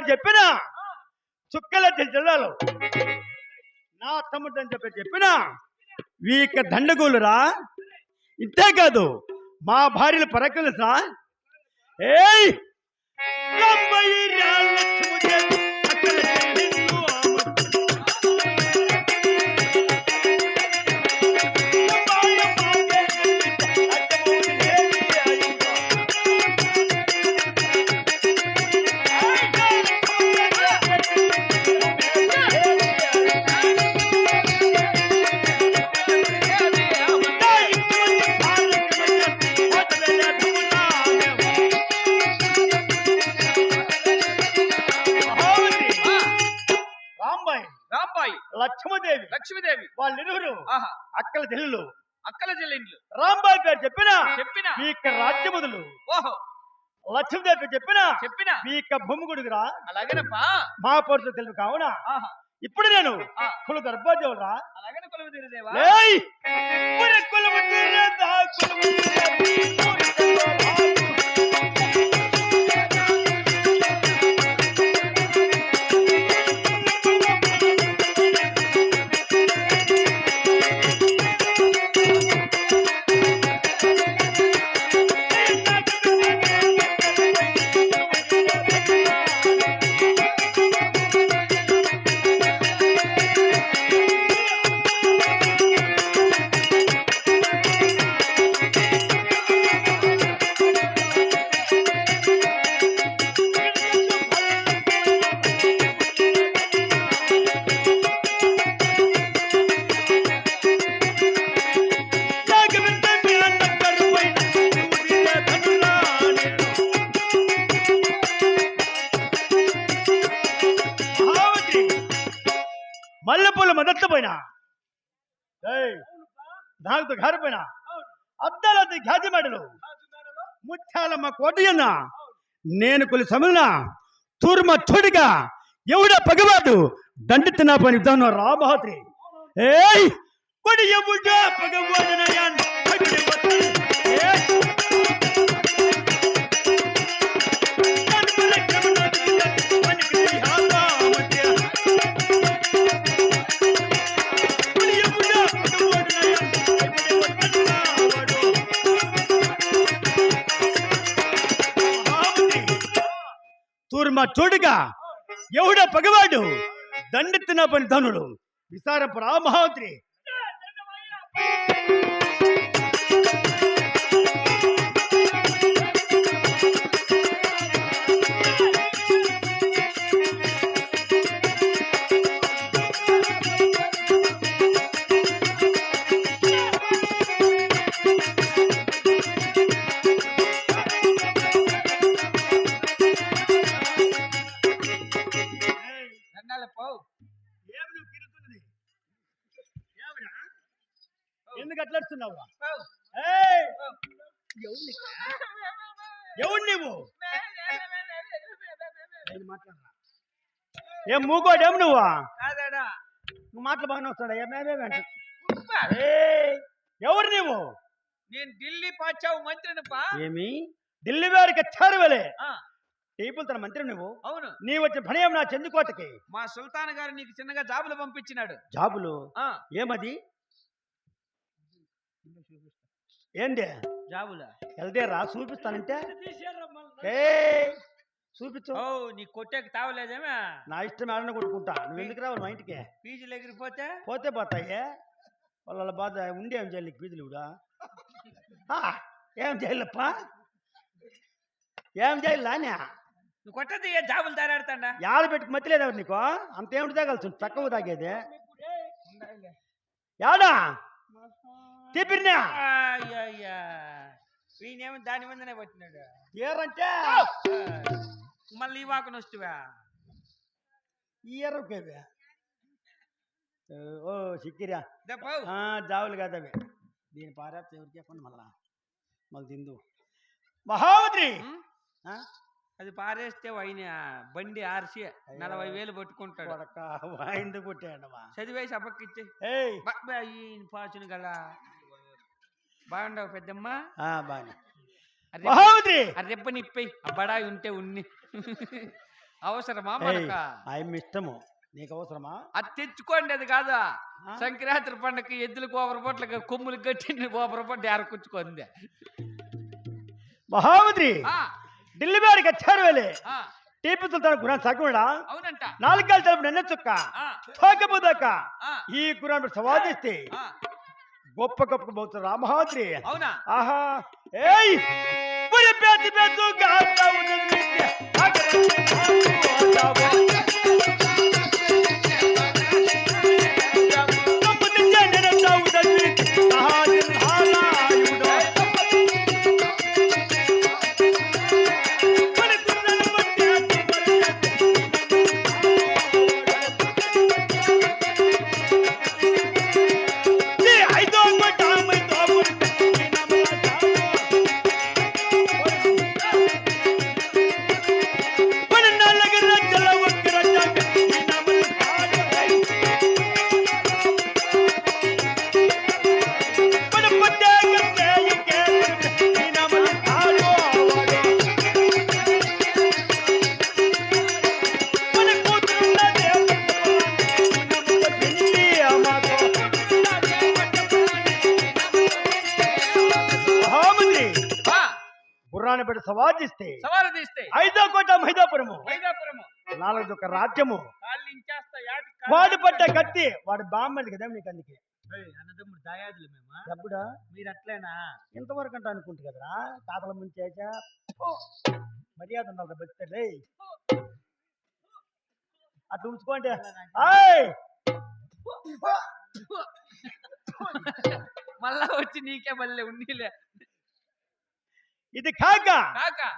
గారు చెప్పిన చుక్కల జిల్లాలో. నా తమ్ముడు అని చెప్పి చెప్పిన వీక దండగోలురా. ఇంతే కాదు మా భార్యలు పరకలుసా. ఏయ్! రాంబాయి. రాంబాయి లక్ష్మదేవి. లక్ష్మీదేవి. వాళ్ళిరువురు అక్కల చెల్లెలు. అక్కల చెల్లెండ్లు రాంబాయి పేరు చెప్పిన చెప్పిన. మీ యొక్క రాజ్యముదులు. ఓహో. లక్ష్మీదేవి చెప్పిన చెప్పిన. మీ యొక్క భూమి గుడిగురా అలాగేనప్పా. మా పరుషు తెలుగు కావున? ఇప్పుడు నేను. కుల దర్భోజవురా అలాగనే కొలువు తీరుదేవా? కులము తీరదా, కులము తీరదా, నాలుగు అద్దలది పైన అద్దాలది ఘాజి మెడలు. ముత్యాలమ్మ కోటయ్యన్న నేను కొలి సమయన తూర్మ తోడిగా ఎవడ పగవాదు దండిత పని విధానం రామహాత్రి ఏయ్! కొడి ఎవడ? పగవాదనయాన్ మా చోటుగా ఎవడ పగవాడు దండెత్తిన పని ధనుడు. విసారపు రామహాత్రి ఏం మూకోడేం నువ్వు? కాదాడా. నువ్వు మాటలు బాగానే వస్తాడా. ఏయ్! ఎవరు నీవు? నేను ఢిల్లీ పాచావు మంత్రినప్పా ఏమి? ఢిల్లీ వారికి చారువలే. ఆ, టేపుల్ తన మంత్రి నువ్వు. అవును. నీ వచ్చిన పని ఏం నా చందుకోటకి? మా సుల్తాన్ గారు నీకు చిన్నగా జాబులు పంపించినాడు. జాబులు? ఆ. ఏమది? ఏంటి జాబుల? వెళ్దేరా చూపిస్తానంటే? ఏ చూపించు. ఓ నీ కొట్టేకి తావలేదేమే? నా ఇష్టం ఏడన కొట్టుకుంటా. నువ్వు ఎందుకు రావాలి మా ఇంటికి? పీజీలు ఎగిరిపోతే? పోతే పోతాయే. వాళ్ళ బాధ ఉండి చేయాలి పీజులు కూడా? ఆ, ఏం చేయాలప్ప? ఏం చేయాలి నువ్వు కొట్టది ఏ జాబులు తారాడుతాడా యాడ పెట్టుకు మతిలేదు ఎవరు నీకు? అంత ఏమిటి తాగలుసు తక్కువ తాగేది. యాడా? తీపిరినా అయ్యా ఈయనేమో దాని మీదనే పట్టినాడు. ఏరంటే? మళ్ళీ ఈ వాకను వస్తువా? ఈ ఎర్రకేవి? ఓ సిక్కిరా. జావులు కాదవి. దీని పారేస్తే ఎవరికి చెప్పండి మళ్ళా. మళ్ళీ తిందు. మహావతి ఆ? అది పారేస్తే వైన బండి ఆర్సి నలభై వేలు పట్టుకుంటాడు. వాయింది కొట్టాడమ్మా చదివేసి అప్పక్కిచ్చి పాచును గల బాగుండవు పెద్దమ్మ. మహావతి! ఆ రెప్ప నిప్పై బడాయి ఉంటే ఉన్ని. అవసరమా మనక? ఆయన ఇష్టము. నీకు అవసరమా? అది తెచ్చుకోండి అది కాదు? సంక్రాంతి పండుగ ఎద్దులు గోబర పొట్లకి కొమ్ములు కట్టి గోబర పొట్టు ఎరకుచ్చుకుంది మహామంత్రి ఆ, ఢిల్లీ బారికి వచ్చారు వెళ్ళి. టీపు సుల్తాన్ గురాన్ సగుడా అవునంట. నాలుగాలు తలుపు నిన్న చుక్క ఈ గురాన్ సవాదిస్తే గొప్ప గొప్ప పోతున్నారు రామహాద్రి అవునా? ఆహా. ఏయ్! గుర్రాన్ని పెట్టి సవాదిస్తే సవాలు తీస్తే ఐదో కోట మైదాపురము వైదాపురము నాలుగు ఒక రాజ్యము. వాడు పడ్డ కత్తి వాడు బామ్మది కదా నీకు అందుకే. అన్నదమ్ముడు దాయాదులు మేము? డబ్బుడా మీరు అట్లేనా ఇంతవరకు అంట అనుకుంటు కదరా? తాతల ముంచేచా మర్యాద ఉండాలి బతిలే అట్లా ఉంచుకోండి మళ్ళా వచ్చి నీకే మళ్ళీ ఉన్నీలే. ఇది కాక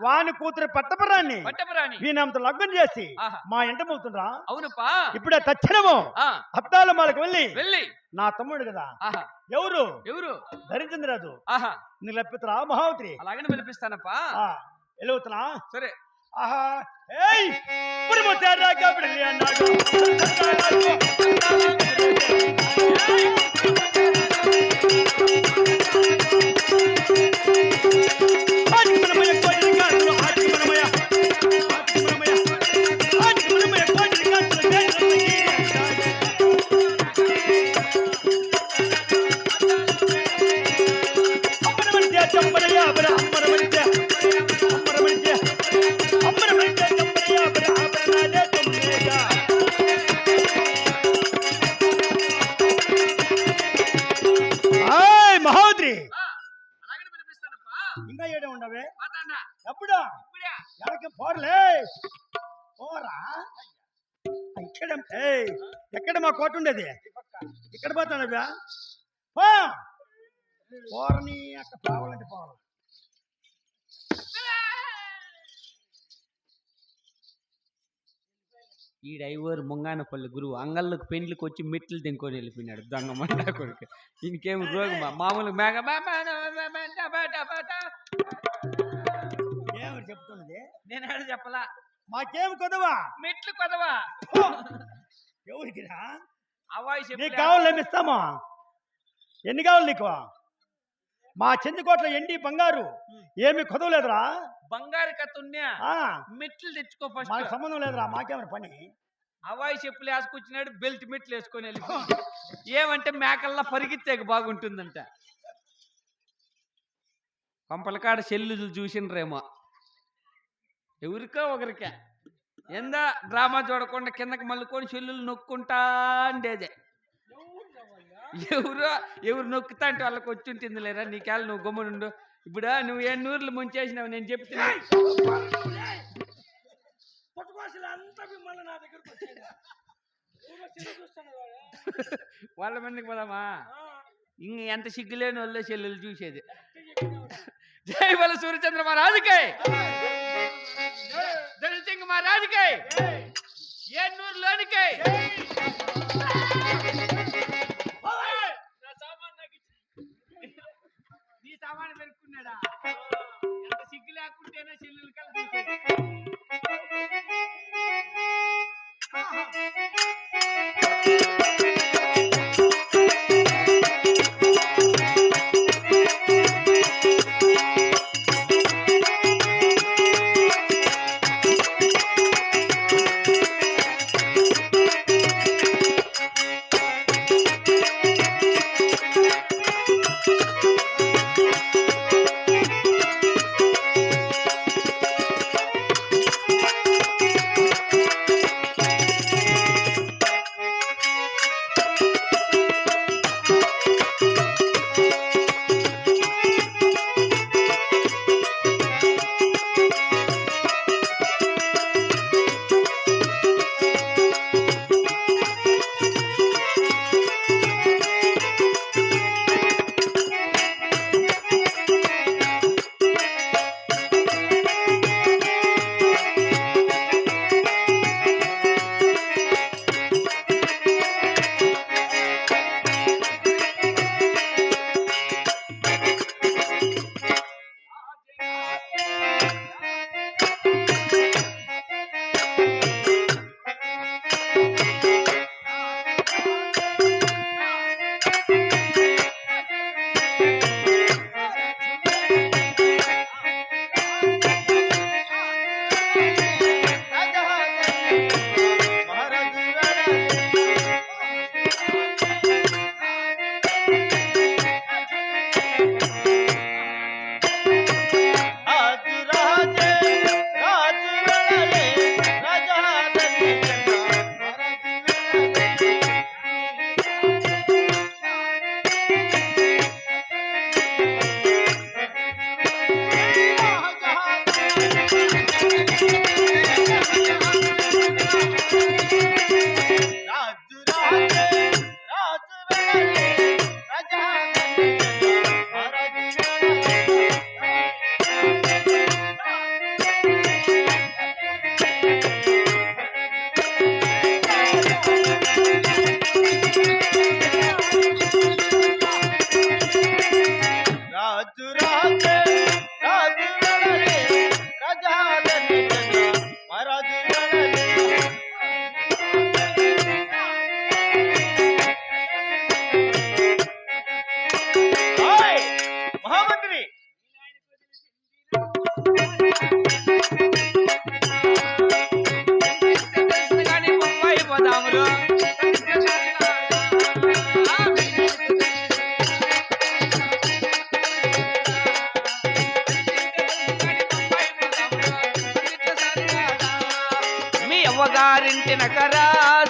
వాని కూతురు పట్టపురాన్ని వీనంత లగ్నం చేసి. మా ఇంట పోతుండ్రా. అవునప్పా. ఇప్పుడే తక్షణము అద్దాల మాలకు వెళ్ళి వెళ్ళి. నా తమ్ముడు కదా. ఎవరు? ఎవరు? ధరించంద్రాజు ఆహా. నీ లప్పితరా మహావతి? అలాగనే పిలిపిస్తానప్పా. వెళ్ళవుతున్నా సరే. ఆహా. ఏయ్! కబడి అన్నాడు. ఇంకా ఏడే ఉండవే? ఎప్పుడా? ఎడకి పోర్లే? పోరా. ఇక్కడ ఎక్కడ మా కోట ఉండేది? ఇక్కడ పోతానవ్యా పో. పోరని అక్క పోవాలంటే పోవాలి. ఈ డైవర్ ముంగానపల్లి గురువు అంగళ్ళకు పెండ్లికి వచ్చి మెట్లు తెంకొని వెళ్ళిపోయినాడు దొంగ మండా కొడుకు. ఇంకేం రోగమా మామూలు మేఘ ఏమని చెప్తున్నది? నేను ఆడ చెప్పలా? మాకేం కొదవా? మెట్లు కొదవా. ఎవరికిరా? అవాయి చెప్పు కావాలి ఇస్తామా? ఎన్ని కావాలి నీకు? మా చెందికోట్ల ఎండి బంగారు. ఏమి కొదవలేదురా బంగారు ఆ, మెట్లు తెచ్చుకో మాకు సంబంధం లేదురా మాకేమైనా పని? అవాయి చెప్పులు వేసుకొచ్చినాడు బెల్ట్ మెట్లు వేసుకొని వెళ్ళిపోయి ఏమంటే మేకల్లా పరిగెత్తేక బాగుంటుందంట. కొంపలకాడ సెల్లులు చూసినరేమో. ఎవరికో ఒకరికే. ఎందా డ్రామా చూడకుండా కిందకి మల్లుకొని సెల్లులు నొక్కుంటా ఉండేదే. ఎవరో ఎవరు నొక్కుతా అంటే వాళ్ళకి వచ్చి ఉంటుంది లేరా నీకేళ్ళ నువ్వు గమ్మునుండు ఇప్పుడు నువ్వు ఏ నూర్లు ముంచేసినావు? నేను చెప్తున్నా. వాళ్ళ మందికి పోదామా? ఇంక ఎంత సిగ్గులేని వాళ్ళే చెల్లెలు చూసేది. జై బల సూర్యచంద్ర మహారాజుకై ధనసింగ్ మహారాజుకై ఏ నూరులోనికై! సామాన్ ఎంత సిగ్గు లేకుంటేనే చెల్లెలు కలిసి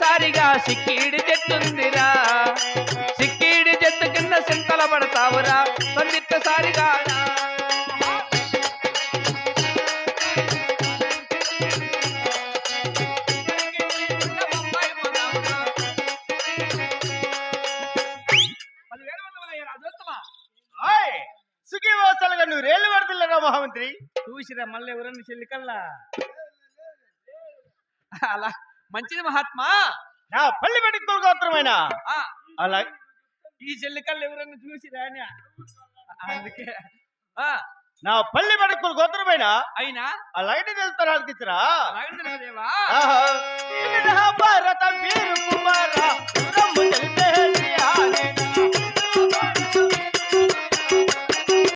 సారిగా సిక్కిడి చెట్టుందిరా. సిక్కిడి చెట్టు కింద సింతల పడతావురా. సందిట్ట సారిగా. నువ్వు మహామంత్రి. చూసిరా మళ్ళీ ఎవరన్నా చెల్లికల్లా అలా మంచిది మహాత్మా. నా పల్లి పెట్టి గోత్రమైన అలా. ఈ చెల్లికల్ ఎవరైనా చూసి రాని. అందుకే. నా పల్లి పెడకులు గోత్రమైన అయినా? అలాగే తెలుస్తారు ఆలకించరా అలాగే భారత వీరు కుమారా